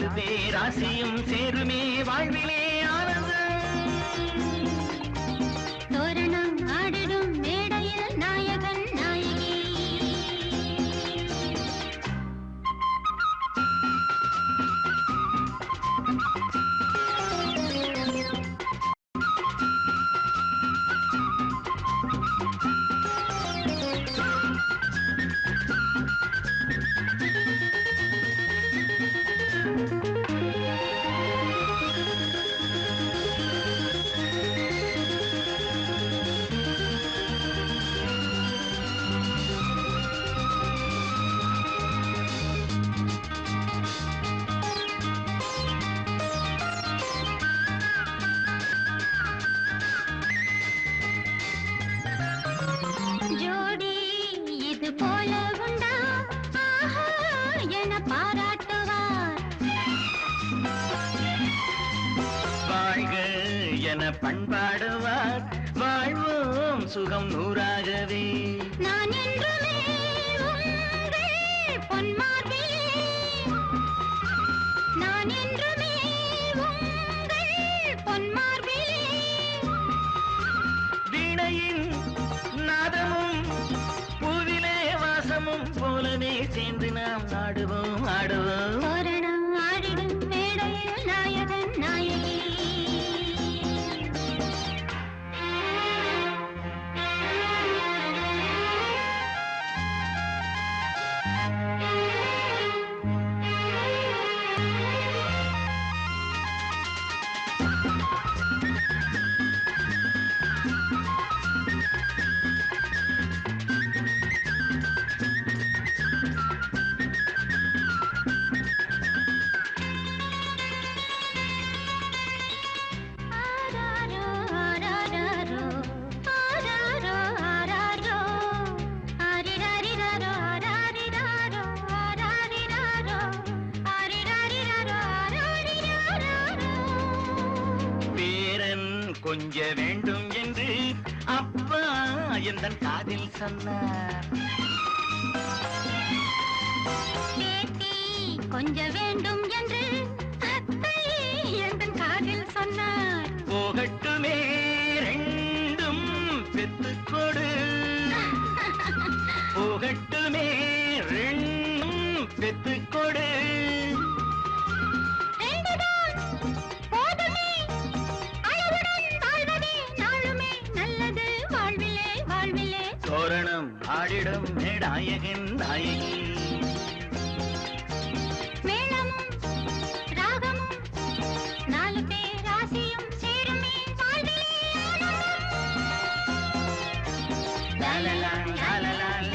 நாலு பேராசியும் சேருமே வாழ்விலே போல உண்டா? என பாராட்டுவார். வாழ்க என பண்பாடுவார். வாழ்வோம் சுகம் நூறாகவே. நான் என்றுமே ஒன்றுமே சேர்ந்து நாம் நாடுவோம் ஆடுவோம். ஒரு கொஞ்ச வேண்டும் என்று அப்பா எந்த காதில் சொன்னார். கொஞ்ச வேண்டும் என்று அத்தை எந்தன் காதில் சொன்னார். போகட்டுமே ரெண்டும் பெத்துக் கொடு. போகட்டுமே ரெண்டும் பெத்துக் தோரணம் ஆடிடும் நாயகன் நாயகி. லாலலா, லாலலா,